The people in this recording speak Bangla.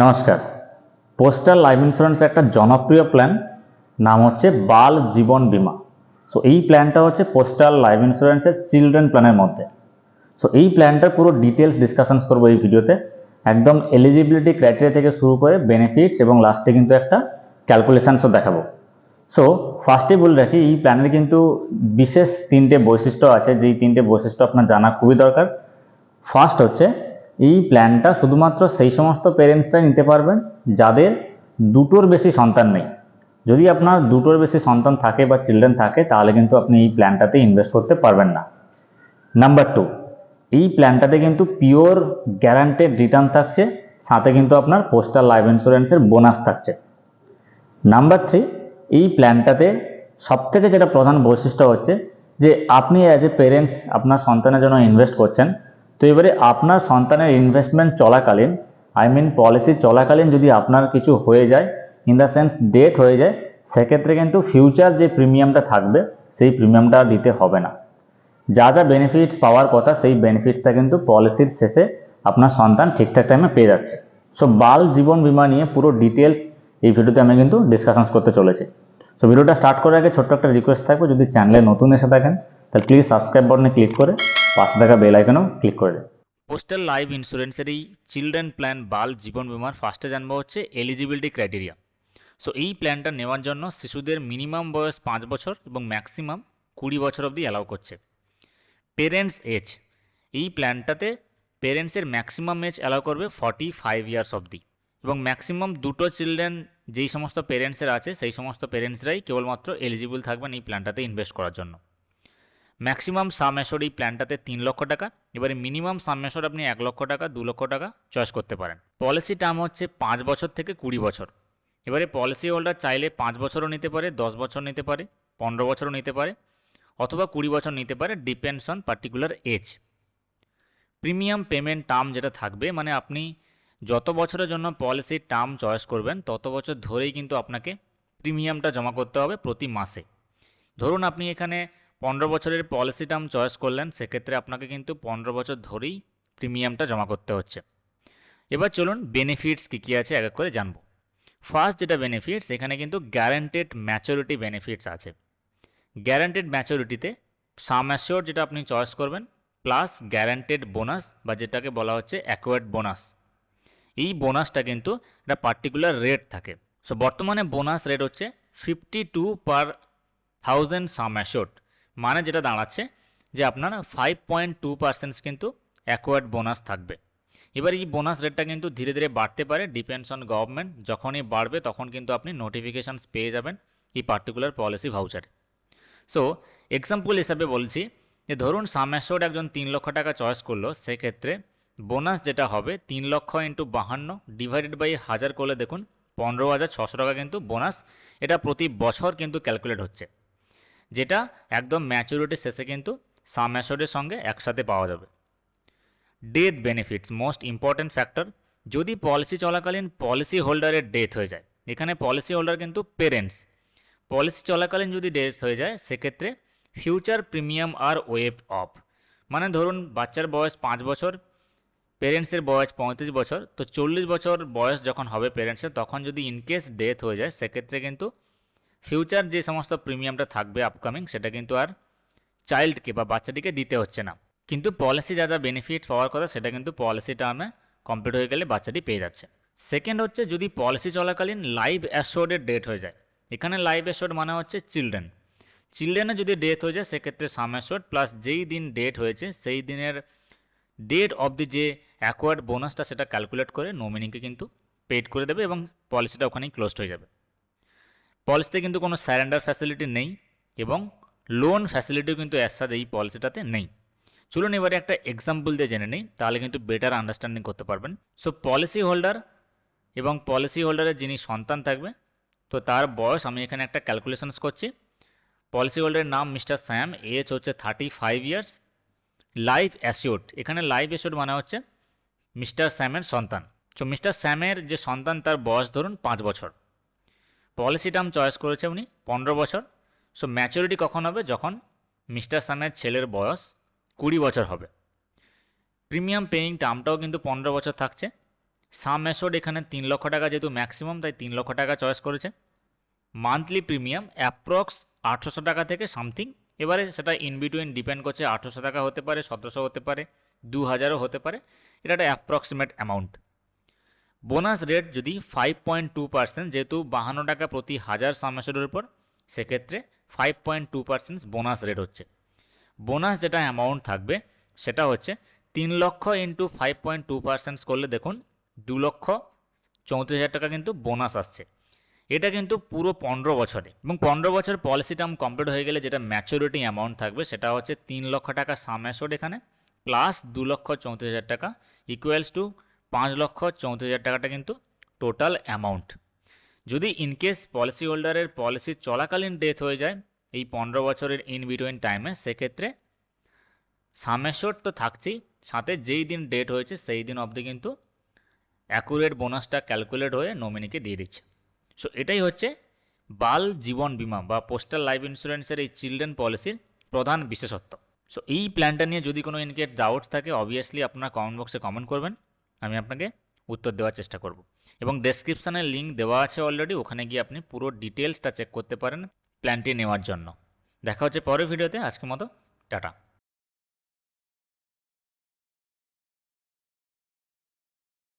নমস্কার। পোস্টাল লাইফ ইন্স্যুরেন্স একটা জনপ্রিয় প্ল্যান নাম হচ্ছে বাল জীবন বীমা। সো এই প্ল্যানটা হচ্ছে পোস্টাল লাইফ ইন্স্যুরেন্সের চিলড্রেন প্ল্যানের মধ্যে। সো এই প্ল্যানটার পুরো ডিটেলস ডিসকাশনস করব এই ভিডিওতে। একদম এলিজিবিলিটি ক্রাইটেরিয়া থেকে শুরু করে বেনিফিটস এবং লাস্টে কিন্তু একটা ক্যালকুলেশনসও দেখাবো। সো ফার্স্টে বলে রাখি, এই প্ল্যানের কিন্তু বিশেষ তিনটে বৈশিষ্ট্য আছে। যেই তিনটে বৈশিষ্ট্য আপনার জানা খুবই দরকার। ফার্স্ট হচ্ছে এই প্ল্যানটা শুধুমাত্র সেই সমস্ত পেরেন্টসরাই নিতে পারবেন, যাদের দুটোর বেশি সন্তান নেই। যদি আপনার দুটোর বেশি সন্তান থাকে বা চিলড্রেন থাকে, তাহলে কিন্তু আপনি এই প্ল্যানটাতে ইনভেস্ট করতে পারবেন না। নাম্বার টু এই প্ল্যানটাতে কিন্তু পিওর গ্যারান্টেড রিটার্ন থাকছে, সাথে কিন্তু আপনার পোস্টাল লাইফ ইন্স্যুরেন্সের বোনাস থাকছে। নাম্বার থ্রি এই প্ল্যানটাতে সবথেকে যেটা প্রধান বৈশিষ্ট্য হচ্ছে যে, আপনি অ্যাজ এ পেরেন্টস আপনার সন্তানের জন্য ইনভেস্ট করছেন তো এবারে আপনার সন্তানের ইনভেস্টমেন্ট চলাকালীন আই মিন পলিসি চলাকালীন যদি আপনার কিছু হয়ে যায় ইন দ্য সেন্স ডেথ হয়ে যায়, সেক্ষেত্রে কিন্তু ফিউচার যে প্রিমিয়ামটা থাকবে, সেই প্রিমিয়ামটা দিতে হবে না। যা যা বেনিফিটস পাওয়ার কথা, সেই বেনিফিটসটা কিন্তু পলিসির শেষে আপনার সন্তান ঠিকঠাক টাইমে পেয়ে যাচ্ছে। সো বাল জীবন বিমা নিয়ে পুরো ডিটেলস এই ভিডিওতে আমি কিন্তু ডিসকাশনস করতে চলেছি। সো ভিডিওটা স্টার্ট করার আগে ছোট্ট একটা রিকোয়েস্ট থাকবে, যদি চ্যানেলে নতুন এসে থাকেন, তাহলে প্লিজ সাবস্ক্রাইব বাটনে ক্লিক করে পাশে থাকা বেল আইকনেও ক্লিক করে দিন। পোস্টাল লাইফ ইন্স্যুরেন্সের এই চিলড্রেন প্ল্যান বাল জীবন বিমার ফার্স্টে জানব হচ্ছে এলিজিবিলিটি ক্রাইটেরিয়া সো এই প্ল্যানটা নেওয়ার জন্য শিশুদের মিনিমাম বয়স পাঁচ বছর এবং ম্যাক্সিমাম কুড়ি বছর অবধি অ্যালাউ করছে। পেরেন্টস এজ এই প্ল্যানটাতে পেরেন্টসের ম্যাক্সিমাম এজ অ্যালাউ করবে ফর্টি ফাইভ ইয়ার্স অবধি। এবং ম্যাক্সিমাম দুটো চিলড্রেন যেই সমস্ত পেরেন্টসের আছে, সেই সমস্ত পেরেন্টসরাই কেবলমাত্র এলিজিবল থাকবেন এই প্ল্যানটাতে ইনভেস্ট করার জন্য। ম্যাক্সিমাম সাম অ্যাসোর এই প্ল্যানটাতে তিন লক্ষ টাকা, এবারে মিনিমাম সাম অ্যাসোর আপনি এক লক্ষ টাকা, দু লক্ষ টাকা চয়েস করতে পারেন। পলিসি টার্ম হচ্ছে পাঁচ বছর থেকে কুড়ি বছর। এবারে পলিসি হোল্ডার চাইলে পাঁচ বছরও নিতে পারে, দশ বছর নিতে পারে, পনেরো বছরও নিতে পারে, অথবা কুড়ি বছর নিতে পারে depends on particular age premium payment term যেটা থাকবে মানে আপনি যত বছরের জন্য পলিসির টার্ম চয়েস করবেন, তত বছর ধরেই কিন্তু আপনাকে প্রিমিয়ামটা জমা করতে হবে প্রতি মাসে। ধরুন আপনি এখানে পনেরো বছরের পলিসি টার্ম চয়েস করলেন, সেক্ষেত্রে আপনাকে কিন্তু পনেরো বছর ধরেই প্রিমিয়ামটা জমা করতে হচ্ছে। এবার চলুন বেনিফিটস কী কী আছে এক এক করে জানব। ফার্স্ট যেটা বেনিফিটস এখানে কিন্তু গ্যারান্টেড ম্যাচুরিটি বেনিফিটস আছে। গ্যারান্টেড ম্যাচুরিটিতে সাম অ্যাসিওর যেটা আপনি চয়েস করবেন প্লাস গ্যারান্টেড বোনাস বা যেটাকে বলা হচ্ছে অ্যাকোয়ার্ড বোনাস এই বোনাসটা কিন্তু একটা পার্টিকুলার রেট থাকে। সো বর্তমানে বোনাস রেট হচ্ছে fifty two per thousand sum assure মানে যেটা দাঁড়াচ্ছে যে আপনার ফাইভ পয়েন্ট টু পার্সেন্টস কিন্তু অ্যাকোয়ার্ড বোনাস থাকবে। এবার এই বোনাস রেটটা কিন্তু ধীরে ধীরে বাড়তে পারে ডিপেন্ডস অন গভর্নমেন্ট যখনই বাড়বে তখন কিন্তু আপনি নোটিফিকেশানস পেয়ে যাবেন এই পার্টিকুলার পলিসি ভাউচারে সো এক্সাম্পল হিসাবে বলছি যে ধরুন সামেশ্বর একজন তিন লক্ষ টাকা চয়েস করল, সেক্ষেত্রে বোনাস যেটা হবে তিন লক্ষ ইন্টু বাহান্ন ডিভাইডেড বাই হাজার করলে দেখুন, পনেরো হাজার ছশো টাকা কিন্তু বোনাস এটা প্রতি বছর কিন্তু ক্যালকুলেট হচ্ছে। যেটা একদম ম্যাচুরিটির শেষে কিন্তু সাম সামেশ্বরের সঙ্গে একসাথে পাওয়া যাবে। Death benefits most important factor যদি পলিসি চলাকালীন পলিসি হোল্ডারের ডেথ হয়ে যায়, এখানে পলিসি হোল্ডার কিন্তু পেরেন্টস পলিসি চলাকালীন যদি ডেথ হয়ে যায়, সেক্ষেত্রে ফিউচার প্রিমিয়াম আর ওয়েভ অফ মানে ধরুন বাচ্চার বয়স পাঁচ বছর পেরেন্টসের বয়স পঁয়ত্রিশ বছর, তো চল্লিশ বছর বয়স যখন হবে পেরেন্টসের তখন যদি ইনকেস ডেথ হয়ে যায়, সেক্ষেত্রে কিন্তু ফিউচার যে সমস্ত প্রিমিয়ামটা থাকবে আপকামিং সেটা কিন্তু আর চাইল্ডকে বা বাচ্চাটিকে দিতে হচ্ছে না। কিন্তু পলিসি যা যা বেনিফিট পাওয়ার কথা, সেটা কিন্তু পলিসি টার্মে কমপ্লিট হয়ে গেলে বাচ্চাটি পেয়ে যাচ্ছে। সেকেন্ড হচ্ছে, যদি পলিসি চলাকালীন লাইভ অ্যাসোর্ডের ডেট হয়ে যায়, এখানে লাইভ অ্যাসোর্ড মানে হচ্ছে চিলড্রেন চিলড্রেনের যদি ডেথ হয়ে যায়, সেক্ষেত্রে সাম অ্যাসোর্ড প্লাস যেই দিন ডেট হয়েছে, সেই দিনের ডেট অফ দি যে অ্যাকোয়ার্ড বোনাসটা সেটা ক্যালকুলেট করে নমিনিকে কিন্তু পেড করে দেবে এবং পলিসিটা ওখানেই ক্লোজড হয়ে যাবে। পলিসিতে কিন্তু কোনো স্যারেন্ডার ফ্যাসিলিটি নেই এবং লোন ফ্যাসিলিটিও কিন্তু সাজ এই পলিসিটাতে নেই। চলুন এবারে একটা এক্সাম্পল দিয়ে জেনে নিই, তাহলে কিন্তু বেটার আন্ডারস্ট্যান্ডিং করতে পারবেন। সো পলিসি হোল্ডার এবং পলিসি হোল্ডারের যিনি সন্তান থাকবে, তো তার বয়স আমি এখানে একটা ক্যালকুলেশনস করছি। পলিসি হোল্ডারের নাম মিস্টার স্যাম এজ হচ্ছে thirty five years life assured এখানে লাইফ অ্যাসিওর্ড মানে হচ্ছে মিস্টার স্যামের সন্তান। সো মিস্টার স্যামের যে সন্তান, তার বয়স ধরুন পাঁচ বছর। পলিসি টার্ম চয়েস করেছে উনি, পনেরো বছর। সো ম্যাচুরিটি কখন হবে? যখন মিস্টার সানের ছেলের বয়স কুড়ি বছর হবে। প্রিমিয়াম পেইং টার্মটাও কিন্তু পনেরো বছর থাকছে। সাম মেসড এখানে তিন লক্ষ টাকা যেহেতু ম্যাক্সিমাম, তাই তিন লক্ষ টাকা চয়েস করেছে। মান্থলি প্রিমিয়াম অ্যাপ্রক্স আঠেরোশো টাকা থেকে সামথিং। এবারে সেটা ইন বিটুইন ডিপেন্ড করছে আঠেরোশো টাকা হতে পারে, সতেরোশো হতে পারে, দু হাজারও হতে পারে। এটা একটা অ্যাপ্রক্সিমেট অ্যামাউন্ট। বোনাস রেট যদি ফাইভ পয়েন্ট টু পার্সেন্ট যেহেতু বাহান্ন টাকা প্রতি হাজার সামেশনের উপর, সেক্ষেত্রে five point two percent bonus rate হচ্ছে। বোনাস যেটা অ্যামাউন্ট থাকবে, সেটা হচ্ছে তিন লক্ষ into five point two percent করলে দেখুন, দু লক্ষ চৌত্রিশ হাজার টাকা কিন্তু বোনাস আসছে। এটা কিন্তু পুরো পনেরো বছরে। এবং পনেরো বছর পলিসি টার্ম কমপ্লিট হয়ে গেলে যেটা ম্যাচুরিটি অ্যামাউন্ট থাকবে, সেটা হচ্ছে তিন লক্ষ টাকা সামেশোড এখানে প্লাস দু লক্ষ চৌত্রিশ হাজার টাকা ইকুয়ালস টু পাঁচ লক্ষ চৌত্রিশ হাজার টাকাটা কিন্তু টোটাল অ্যামাউন্ট যদি ইনকেস পলিসি হোল্ডারের পলিসি চলাকালীন ডেথ হয়ে যায়, এই পনেরো বছরের ইন বিটুইন টাইমে সেক্ষেত্রে সামেশোড তো থাকছেই সাথে যেই দিন ডেট হয়েছে, সেই দিন অবধি কিন্তু অ্যাকুরেট বোনাসটা ক্যালকুলেট হয়ে নমিনিকে দিয়ে দিচ্ছে। সো এটাই হচ্ছে বাল জীবন বীমা বা পোস্টাল লাইফ ইন্স্যুরেন্সের এই চিলড্রেন পলিসির প্রধান বিশেষত্ব। সো এই প্ল্যানটা নিয়ে যদি কোনো ইনকেট ডাউটস থাকে অবভিয়াসলি আপনারা কমেন্ট বক্সে কমেন্ট করবেন। আমি আপনাকে উত্তর দেওয়ার চেষ্টা করব। এবং ডেসক্রিপশানের লিঙ্ক দেওয়া আছে অলরেডি ওখানে গিয়ে আপনি পুরো ডিটেলসটা চেক করতে পারেন প্ল্যানটি নেওয়ার জন্য। দেখা হচ্ছে পরের ভিডিওতে আজকের মতো, টাটা।